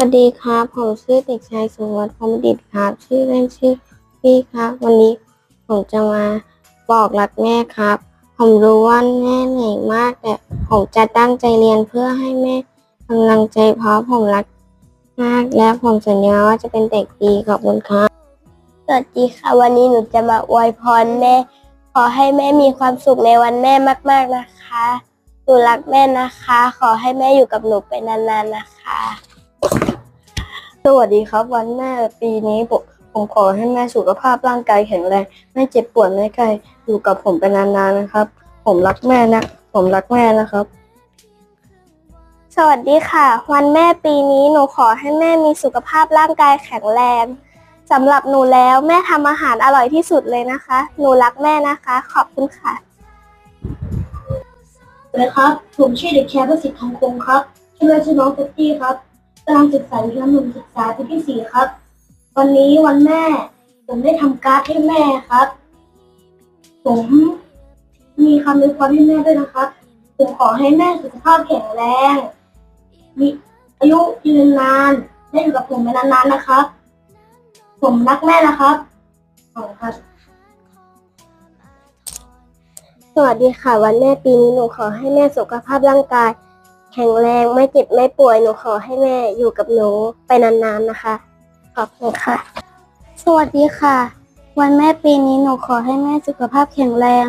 สวัสดีครับ ผมชื่อเด็กชายสุวัฒน์พรมดิตครับ ชื่อเล่นชื่อพี่ครับ วันนี้ผมจะมาบอกรักแม่ครับ ผมรู้ว่าแม่เหนื่อยมาก แต่ผมจะตั้งใจเรียนเพื่อให้แม่กำลังใจเพราะผมรักมาก และผมสัญญาว่าจะเป็นเด็กดีขอบคุณครับ สวัสดีค่ะ วันนี้หนูจะมาอวยพรแม่ ขอให้แม่มีความสุขในวันแม่มาก ๆนะคะ หนูรักแม่นะคะ ขอให้แม่อยู่กับหนูไปนานๆนะคะ วัสดีครับ วันแม่ปีนี้ผมผมขอให้แม่สุขภาพร่างกายแข็งแรงไม่เจ็บปวดไม่ไกลอยู่กับผมไปนานๆนะครับ ผมรักแม่นะ ผมรักแม่นะครับ สวัสดีค่ะ วันแม่ปีนี้หนูขอให้แม่มีสุขภาพร่างกายแข็งแรงสำหรับหนูแล้วแม่ทำอาหารอร่อยที่สุดเลยนะคะ หนูรักแม่นะคะ ขอบคุณค่ะสวัสดีครับ ผมชื่อเด็กชายประสิทธิ์ทองคงครับชื่อเล่นชื่อน้องเฟตตี้ครับ กำลังศึกษาอยู่ชั้นหนุ่มศึกษาปีที่สี่ครับ วันนี้วันแม่ ผมได้ทำการ์ดให้แม่ครับ ผมมีคำอวยพรให้แม่ด้วยนะครับ ผมขอให้แม่สุขภาพแข็งแรง มีอายุยืนนานได้อยู่กับผมไปนานๆนะครับ ผมรักแม่นะครับขอบคุณครับ สวัสดีค่ะ วันแม่ปีนี้หนูขอให้แม่สุขภาพร่างกาย แข็งแรงไม่เจ็บไม่ป่วยหนูขอให้แม่อยู่กับหนูไปนานๆนะคะ ขอบคุณค่ะ สวัสดีค่ะ วันแม่ปีนี้หนูขอให้แม่สุขภาพแข็งแรง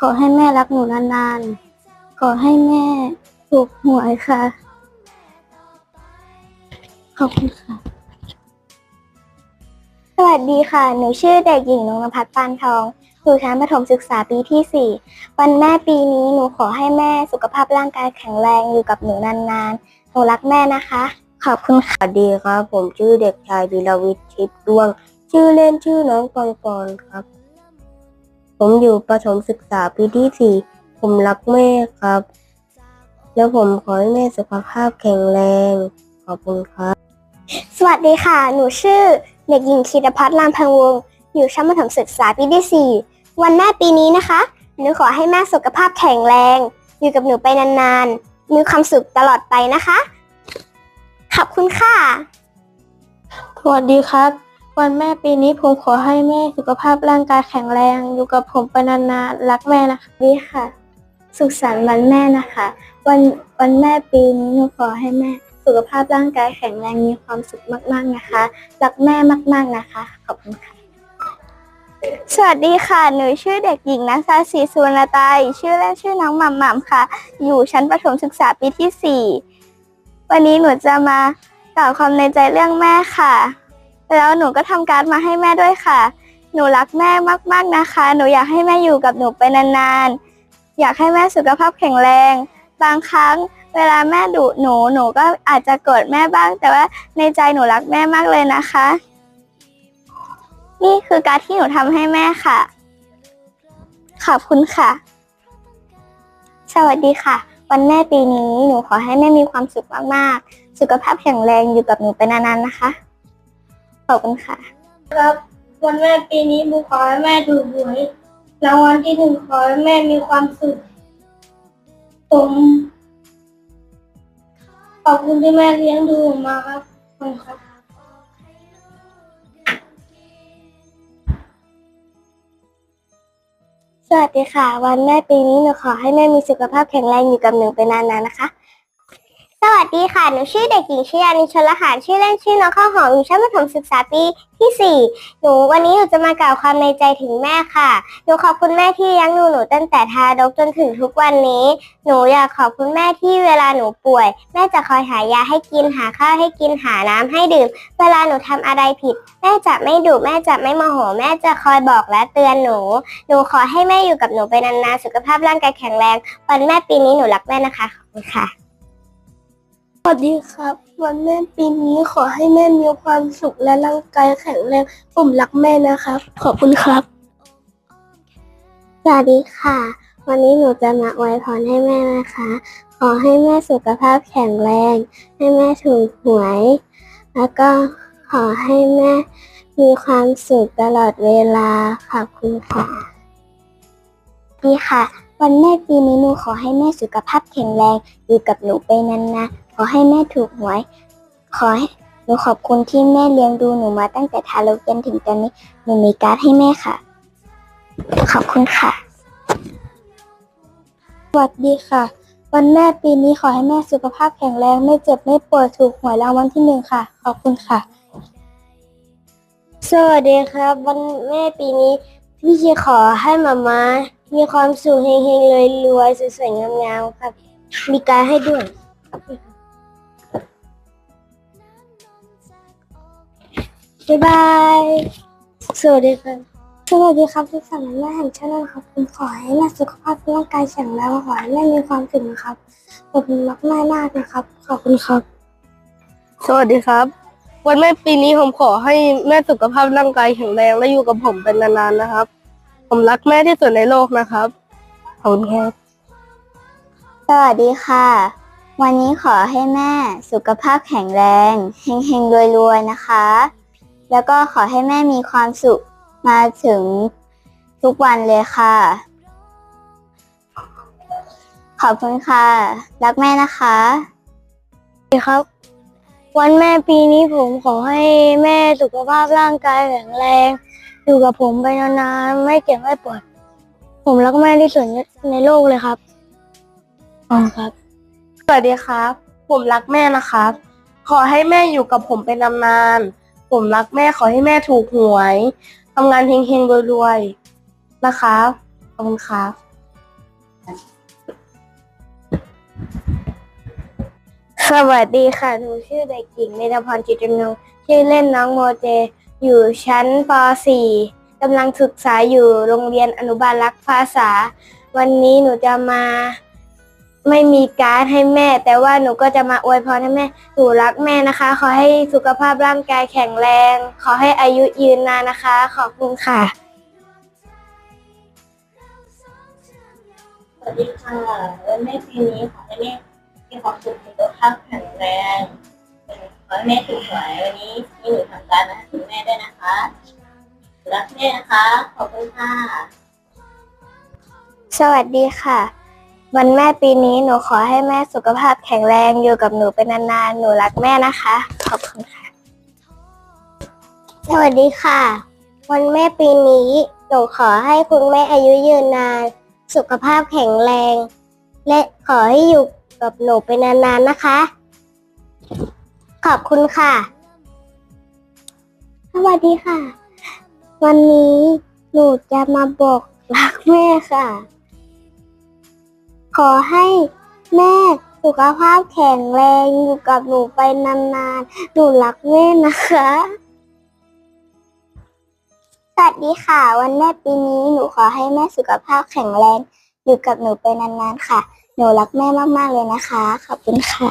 ขอให้แม่รักหนูนานๆ ขอให้แม่ถูกหวยค่ะ ขอบคุณค่ะ สวัสดีค่ะ หนูชื่อเด็กหญิงนงนภัสปานทอง อยู่ชั้นประถมศึกษาปีที่ 4 วันแม่ปีนี้หนูขอให้แม่สุขภาพร่างกายแข็งแรงอยู่กับหนูนานๆ หนูรักแม่นะคะขอบคุณค่ะดีครับ ผมชื่อเด็กชายวีรวิทย์ชิปดวง ชื่อเล่นชื่อน้องปองปอนครับ ผมอยู่ประถมศึกษาปีที่สี่ผมรักแม่ครับ แล้วผมขอให้แม่สุขภาพแข็งแรง ขอบคุณครับ สวัสดีค่ะ หนูชื่อเด็กหญิงคีรพัฒน์ลามพังวงศ์อยู่ชั้นประถมศึกษาปีที่ 4 วันแม่ปีนี้นะคะ หนูขอให้แม่สุขภาพแข็งแรง อยู่กับหนูไปนานๆ มีความสุขตลอดไปนะคะ ขอบคุณค่ะ สวัสดีครับ วันแม่ปีนี้ผมขอให้แม่สุขภาพร่างกายแข็งแรง อยู่กับผมไปนานๆ รักแม่นะคะดีค่ะ สุขสันต์วันแม่นะคะ วันวันแม่ปีนี้หนูขอให้แม่สุขภาพร่างกายแข็งแรงมีความสุขมากๆนะคะ รักแม่มากๆนะคะ ขอบคุณค่ะ สวัสดีค่ะ หนูชื่อเด็กหญิงนักษาศรีสุวรรณตายชื่อเล่นชื่อน้องหม่ำหม่ำค่ะ อยู่ชั้นประถมศึกษาปีที่สี่วันนี้หนูจะมากล่าวความในใจเรื่องแม่ค่ะ แล้วหนูก็ทำการดมาให้แม่ด้วยค่ะ หนูรักแม่มากๆนะคะ หนูอยากให้แม่อยู่กับหนูไปนานๆ อยากให้แม่สุขภาพแข็งแรง บางครั้งเวลาแม่ดุหนู หนูก็อาจจะโกรธแม่บ้าง แต่ว่าในใจหนูรักแม่มากเลยนะคะ นี่คือการที่หนูทำให้แม่ค่ะ ขอบคุณค่ะ สวัสดีค่ะ วันแม่ปีนี้หนูขอให้แม่มีความสุขมากๆ สุขภาพแข็งแรงอยู่กับหนูไปนานๆนะคะ ขอบคุณค่ะวันแม่ปีนี้บูขอให้แม่ถูกหวยรางวัลที่หนึ่งขอให้แม่มีความสุขผมขอบคุณที่แม่เลี้ยงดูผมมาครับขอบคุณครับ วัสดีค่ะ วันแม่ปีนี้หนูขอให้แม่มีสุขภาพแข็งแรงอยู่กับหนูไปนานๆนะคะ สวัสดีค่ะ หนูชื่อเด็กหญิงชยานิชลหารชื่อเล่นชื่อน้องข้าวหอมอยู่ชั้นประถมศึกษาปีที่ 4 หนูวันนี้หนูจะมากล่าวความในใจถึงแม่ค่ะ หนูขอบคุณแม่ที่เลี้ยงดูหนูตั้งแต่ทารกจนถึงทุกวันนี้ หนูอยากขอบคุณแม่ที่เวลาหนูป่วย แม่จะคอยหายาให้กินหาข้าวให้กินหาน้ำให้ดื่ม เวลาหนูทำอะไรผิด แม่จะไม่ดุแม่จะไม่โมโห แม่จะคอยบอกและเตือนหนู หนูขอให้แม่อยู่กับหนูไปนานๆสุขภาพร่างกายแข็งแรง วันแม่ปีนี้หนูรักแม่นะคะขอบคุณค่ะ สวัสดีครับ วันแม่ปีนี้ขอให้แม่มีความสุขและร่างกายแข็งแรงผมรักแม่นะครับ ขอบคุณครับ สวัสดีค่ะ วันนี้หนูจะมาอวยพรให้แม่นะคะ ขอให้แม่สุขภาพแข็งแรง ให้แม่ถูกหวย แล้วก็ขอให้แม่มีความสุขตลอดเวลาขอบคุณค่ะดีค่ะ วันแม่ปีนี้หนูขอให้แม่สุขภาพแข็งแรงอยู่กับหนูไปนานๆ ขอให้แม่ถูกหวย ขอให้หนูขอบคุณที่แม่เลี้ยงดูหนูมาตั้งแต่ทารกจนถึงตอนนี้ หนูมีการ์ดให้แม่ค่ะ ขอบคุณค่ะ สวัสดีค่ะ วันแม่ปีนี้ขอให้แม่สุขภาพแข็งแรง ไม่เจ็บไม่ป่วยถูกหวยรางวัลที่หนึ่งค่ะ ขอบคุณค่ะ สวัสดีครับ วันแม่ปีนี้ พี่ชีขอให้มามามีความสุขเฮงๆเลยรวยๆสวยๆงามๆครับ มีการให้ด้วย บ๊ายบาย สวัสดีครับ สวัสดีครับทุกท่านแม่แห่งชาติครับผมขอให้แม่สุขภาพร่างกายแข็งแรงขอให้แม่มีความสุขนะครับขอบคุณมากมากมากๆนะครับ ขอบคุณครับ สวัสดีครับ วันแม่ปีนี้ผมขอให้แม่สุขภาพร่างกายแข็งแรงและอยู่กับผมเป็นนานๆนะครับ ผมรักแม่ที่สุดในโลกนะครับ ขอบคุณครับ สวัสดีค่ะ วันนี้ขอให้แม่สุขภาพแข็งแรงเฮงๆรวยๆนะคะ แล้วก็ขอให้แม่มีความสุขมาถึงทุกวันเลยค่ะ ขอบคุณค่ะ รักแม่นะคะครับ วันแม่ปีนี้ผมขอให้แม่สุขภาพร่างกายแข็งแรง อยู่กับผมไปนานๆ ไม่เจ็บไม่ปวด ผมรักแม่ที่สุดในโลกเลยครับอ๋อครับ สวัสดีครับ ผมรักแม่นะครับ ขอให้แม่อยู่กับผมเป็นนานๆ ผมรักแม่ขอให้แม่ถูกหวยทำงานเฮงๆรวยๆนะครับขอบคุณครับสวัสดีค่ะ หนูชื่อเด็กหญิงเมธพรจิตรนงชื่อเล่นน้องโมเจ อยู่ชั้นป .4 กำลังศึกษาอยู่โรงเรียนอนุบาลรักภาษา วันนี้หนูจะมา ไม่มีการ์ดให้แม่ แต่ว่าหนูก็จะมาอวยพรให้แม่หนูรักแม่นะคะ ขอให้สุขภาพร่างกายแข็งแรง ขอให้อายุยืนนานนะคะ ขอบคุณค่ะ สวัสดีค่ะวันแม่ปีนี้ขอให้แม่มีความสุขสุขภาพแข็งแรงขอให้แม่ถูกหวยวันนี้มีหนูทำการนะถึงแม่ด้วยนะคะรักแม่นะคะ ขอบคุณค่ะ สวัสดีค่ะ วันแม่ปีนี้หนูขอให้แม่สุขภาพแข็งแรงอยู่กับหนูเป็นนานๆ หนูรักแม่นะคะ ขอบคุณค่ะ สวัสดีค่ะ วันแม่ปีนี้หนูขอให้คุณแม่อายุยืนนาน สุขภาพแข็งแรง และขอให้อยู่กับหนูเป็นนานๆนะคะ ขอบคุณค่ะ สวัสดีค่ะ วันนี้หนูจะมาบอกรักแม่ค่ะ ขอให้แม่สุขภาพแข็งแรงอยู่กับหนูไปนานๆ หนูรักแม่นะคะ สวัสดีค่ะ วันแม่ปีนี้หนูขอให้แม่สุขภาพแข็งแรง อยู่กับหนูไปนานๆค่ะ หนูรักแม่มากๆเลยนะคะ ขอบคุณค่ะ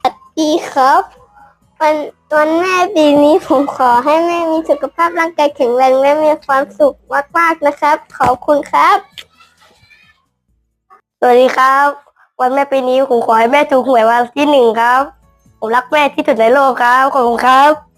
สวัสดีครับวันวันแม่ปีนี้ผมขอให้แม่มีสุขภาพร่างกายแข็งแรงและมีความสุขมากๆนะครับ ขอบคุณครับ วัสดีครับ วันแม่ปีนี้ผมขอให้แม่ถูกหวยวันที่หนึ่งครับ ผมรักแม่ที่สุดในโลกครับ ขอบคุณครับ